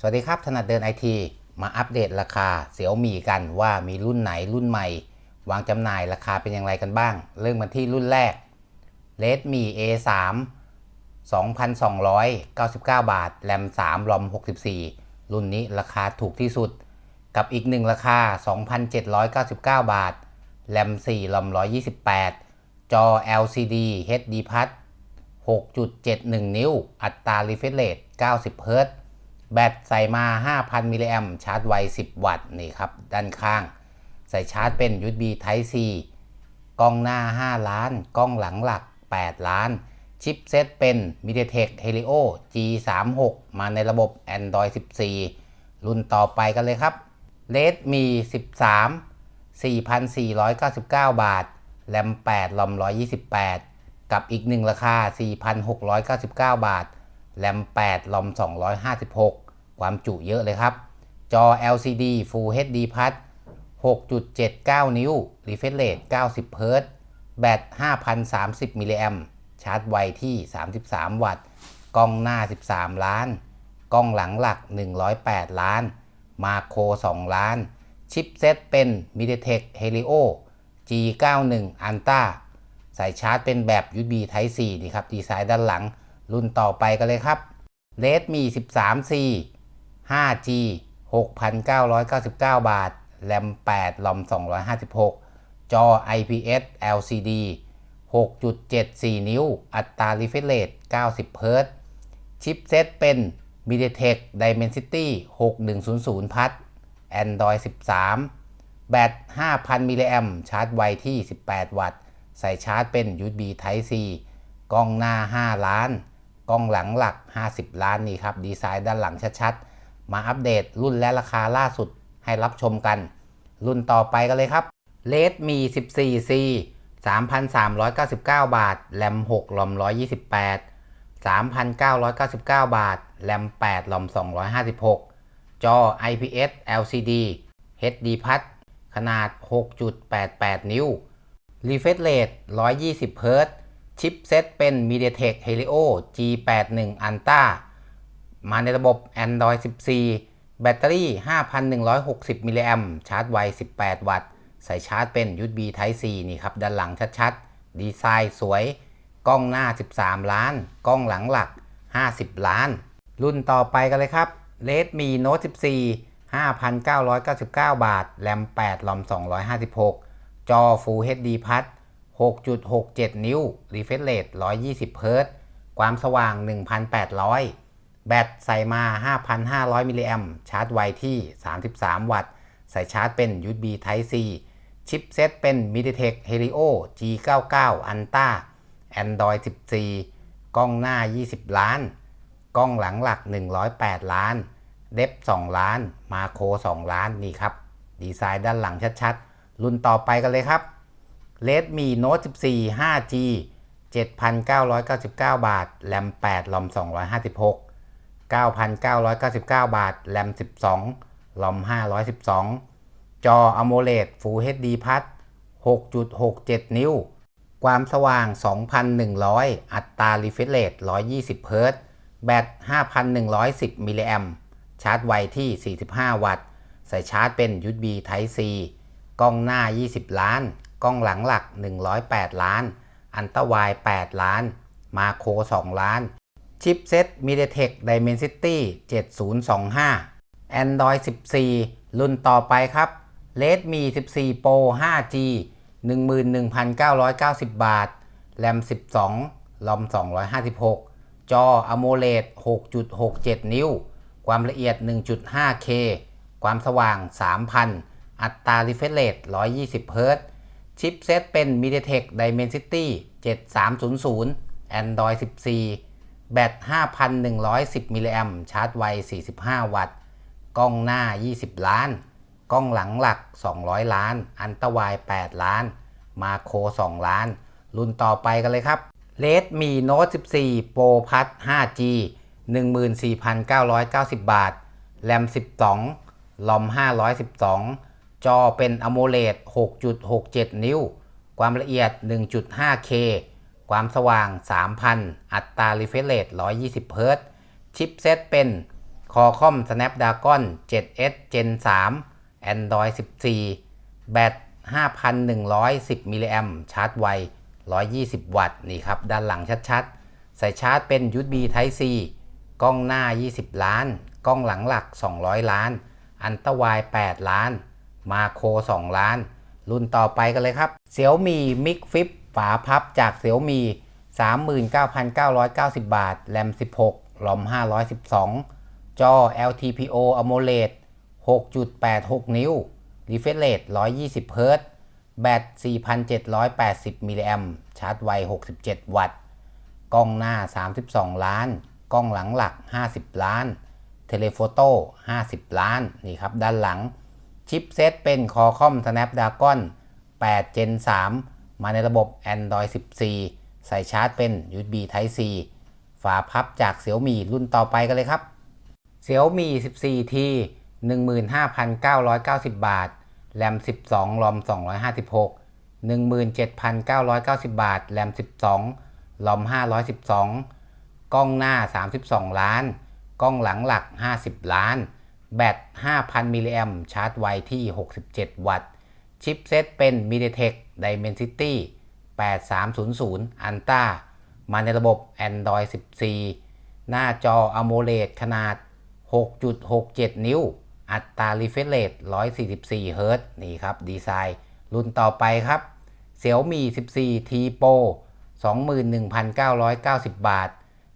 สวัสดีครับ ถนัดเดินไอทีมาอัปเดตราคาเสี่ยวมีกันว่ามีรุ่นไหนรุ่นใหม่ วางจำหน่ายราคาเป็นอย่างไรกันบ้าง เริ่มกันที่รุ่นแรก Redmi A3 2,299 บาท แรม 3 รอม 64 รุ่นนี้ราคาถูกที่สุด กับอีกหนึ่งราคา 2,799 บาท แรม 4 รอม 128 จอ LCD HD Plus 6.71 นิ้ว อัตรา refresh rate 90 Hz แบตใส่มา 5,000 มิลลิแอมชาร์จไว 10 วัตต์นี่ครับ ด้านข้าง ใส่ชาร์จเป็น USB Type C กล้องหน้า 5 ล้าน กล้องหลังหลัก 8 ล้าน ชิปเซตเป็น MediaTek Helio G36 มาในระบบ Android 14 รุ่นต่อไปกันเลยครับ Redmi 13 4,499 บาท แรม8ลอม128 กับอีกหนึ่งราคา 4,699 บาท แรม 8 ลอม 256 ความจุเยอะเลยครับ จอ LCD Full HD Plus 6.79 นิ้ว Refresh Rate 90 Hz แบต 5,030มิลลิแอมชาร์จไวที่ 33 วัตต์ กล้องหน้า 13 ล้าน กล้องหลังหลัก 108 ล้าน มาโคร 2 ล้าน ชิปเซตเป็น MediaTek Helio G91 Ultra ใส่ชาร์จเป็นแบบ USB Type C นี่ครับ ดีไซน์ด้านหลัง รุ่นต่อไปกันเลยครับ Redmi 13C 5G 6,999 บาทแรม8ลอม256 จอ IPS LCD 6.74 นิ้ว อัตรา refresh rate 90 Hz ชิปเซตเป็น MediaTek Dimensity 6100 พัท Android 13 แบต 5,000 มิลลิแอมชาร์จไวที่ 18 วัตต์ ใส่ชาร์จเป็น USB Type C กล้องหน้า 5 ล้าน กล้องหลังหลัก 50 ล้านนี่ครับ ดีไซน์ด้านหลังชัดๆ มาอัปเดตรุ่นและราคาล่าสุดให้รับชมกัน รุ่นต่อไปกันเลยครับ Redmi 14C 3,399 บาท แรม6ลอม 128 3,999 บาท แรม8ลอม 256 จอ IPS LCD HD Plus ขนาด 6.88 นิ้ว Refresh Rate 120 Hz ชิปเซตเป็น MediaTek Helio G81 Ultra มาในระบบ Android 14 แบตเตอรี่ 5,160 มิลลิแอมชาร์จไว 18 วัตต์ใส่ชาร์จเป็น USB Type C นี่ครับ ด้านหลังชัดๆ ดีไซน์สวย กล้องหน้า 13 ล้าน กล้องหลังหลัก 50 ล้าน รุ่นต่อไปกันเลยครับ Redmi Note 14 5,999 บาท แรม 8 ลอม 256 จอ Full HD Plus 6.67 นิ้ว Refresh Rate 120 Hz ความสว่าง 1,800 แบตใส่มา 5,500 มิลลิแอมชาร์จไวที่ 33 วัตต์ ใส่ชาร์จเป็น USB Type C ชิปเซตเป็น MediaTek Helio G99 Ultra Android 14 กล้องหน้า 20 ล้าน กล้องหลังหลัก 108 ล้าน เดฟ2 ล้าน มาโค 2 ล้านนี่ครับ ดีไซน์ด้านหลังชัดๆ รุ่นต่อไปกันเลยครับ Redmi Note 14 5G 7,999 บาท แรม 8 ลอม 256 9,999 บาท แรม 12 ลอม 512 จอ AMOLED Full HD Plus 6.67 นิ้ว ความสว่าง 2,100 อัตรา refresh rate 120 Hz แบต 5,110 มิลลิแอมชาร์จไวที่ 45 วัตต์ ใส่ชาร์จเป็น USB Type C กล้องหน้า 20 ล้าน กล้องหลังหลัก 108 ล้าน อันตวาย 8 ล้าน มาโค 2 ล้าน ชิปเซ็ต MediaTek Dimensity 7025 Android 14 รุ่นต่อไปครับ Redmi 14 Pro 5G 11,990 บาท แรม 12 ลอม 256 จอ AMOLED 6.67 นิ้ว ความละเอียด 1.5K ความสว่าง 3,000 อัตรา refresh rate 120 Hz ชิปเซตเป็น MediaTek Dimensity 7300 Android 14 แบต 5,110 มิลลิแอมชาร์จไว 45 วัตต์ กล้องหน้า 20 ล้าน กล้องหลังหลัก 200 ล้าน อันตวาย 8 ล้าน มาโค 2 ล้าน รุ่นต่อไปกันเลยครับ Redmi Note 14 Pro Plus 5G 14,990 บาท แรม 12 ลอม 512 จอเป็น AMOLED 6.67 นิ้ว ความละเอียด 1.5K ความสว่าง 3,000 อัตรา refresh rate 120 Hz ชิปเซตเป็น Qualcomm Snapdragon 7S Gen 3 Android 14 แบต 5,110 มิลลิแอมชาร์จไว 120 วัตต์นี่ครับ ด้านหลังชัดๆ ใส่ชาร์จเป็น USB Type C กล้องหน้า 20 ล้าน กล้องหลังหลัก 200 ล้าน อันตวาย 8 ล้าน มาโค 2 ล้าน รุ่นต่อไปกันเลยครับ Xiaomi Mix Flip ฝาพับจาก Xiaomi 39,990 บาท แรม 16 ROM 512 จอ LTPO AMOLED 6.86 นิ้ว Refresh Rate 120 Hz แบต 4,780 มิลลิแอมชาร์จไว 67 วัตต์ กล้องหน้า 32 ล้าน กล้องหลังหลัก 50 ล้าน เทเลโฟโต้ 50 ล้าน นี่ครับ ด้านหลัง ชิปเซตเป็น Qualcomm Snapdragon 8 Gen 3 มาในระบบ Android 14 ใส่ชาร์จเป็น USB Type C ฝาพับจาก Xiaomi รุ่นต่อไปกันเลยครับ Xiaomi 14T 15,990 บาท แรม 12 รอม 256 17,990 บาท แรม 12รอม 512 กล้องหน้า 32 ล้าน กล้องหลังหลัก 50 ล้าน แบต 5,000 มิลลิแอมชาร์จไวที่ 67 วัตต์ ชิปเซตเป็น MediaTek Dimensity 8300 Ultra มาในระบบ Android 14 หน้าจอ AMOLED ขนาด 6.67 นิ้ว อัตรา refresh rate 144เฮิรตนี่ครับ ดีไซน์ รุ่นต่อไปครับ Xiaomi 14 T Pro 21,990 บาท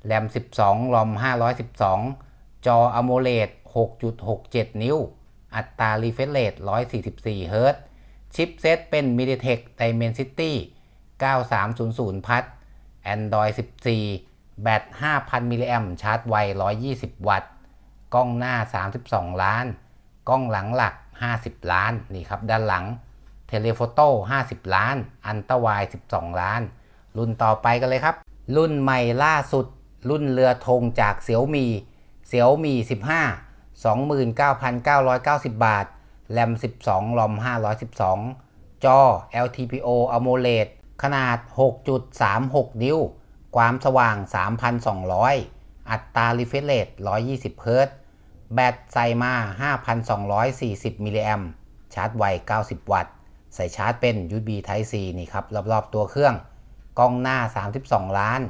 แรม 12 รอม 512 จอ AMOLED 6.67 นิ้ว อัตรา refresh rate 144 เฮิรตซ์ ชิปเซตเป็น MediaTek Dimensity 9300 พัท Android 14 แบต 5,000 มิลลิแอมชาร์จไว 120 วัตต์ กล้องหน้า 32 ล้าน กล้องหลังหลัก 50 ล้าน นี่ครับ ด้านหลัง เทเลโฟโต้ 50 ล้าน อันตวาย 12 ล้าน รุ่นต่อไปกันเลยครับ รุ่นใหม่ล่าสุด รุ่นเรือธงจากเสี่ยวมีเสี่ยวมี 15 29,990 บาท แรม 12รอม 512 จอ LTPO AMOLED ขนาด 6.36 นิ้ว ความสว่าง 3,200 อัตรา refresh rate 120เฮิรตซ์แบตใส่มา 5,240มิลลิแอมชาร์จไว 90 วัตต์ ใส่ชาร์จเป็น USB Type C นี่ครับ รอบๆตัวเครื่อง กล้องหน้า 32 ล้าน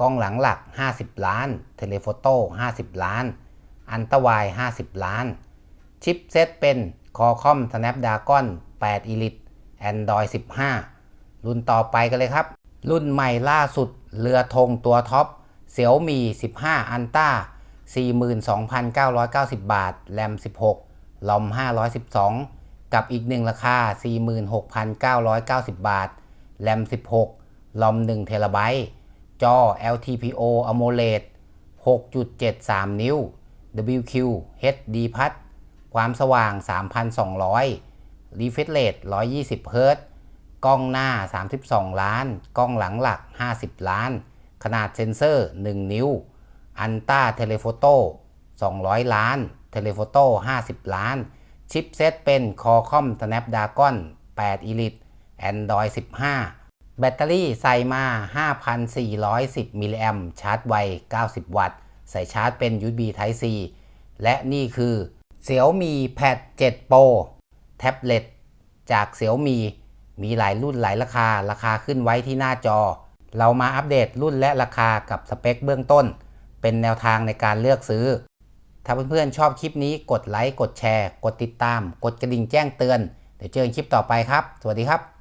กล้องหลังหลัก 50 ล้าน เทเลโฟโต้ 50 ล้าน อันตวาย 50 ล้าน ชิปเซตเป็น Qualcomm Snapdragon 8 Elite Android 15 รุ่นต่อไปกันเลยครับ รุ่นใหม่ล่าสุดเรือธงตัวท็อป Xiaomi 15 Ultra 42,990 บาท แรม 16 ลอม 512 กับอีกหนึ่งราคา 46,990 บาท แรม 16 ลอม1เทราไบต์จอ LTPO AMOLED 6.73 นิ้ว WQ HD พัดความสว่าง 3,200 Refresh Rate 120เฮิรตซ์กล้องหน้า 32 ล้าน กล้องหลังหลัก 50 ล้าน ขนาดเซ็นเซอร์ 1 นิ้ว อันต้าเทเลโฟโต้ 200 ล้าน เทเลโฟโต้ 50 ล้าน ชิปเซตเป็น Qualcomm Snapdragon 8 Elite Android 15 แบตเตอรี่ใส่มา 5,410 มิลลิแอมชาร์จไว 90 วัตต์ ใส่ชาร์จเป็น USB Type C และนี่คือ Xiaomi Pad 7 Pro แท็บเล็ตจาก Xiaomi มีหลายรุ่นหลายราคา ราคาขึ้นไว้ที่หน้าจอ เรามาอัปเดตรุ่นและราคากับสเปคเบื้องต้น เป็นแนวทางในการเลือกซื้อ ถ้าเพื่อนๆชอบคลิปนี้กดไลค์ กดแชร์ กดติดตาม กดกระดิ่งแจ้งเตือน เดี๋ยวเจอกันคลิปต่อไปครับ สวัสดีครับ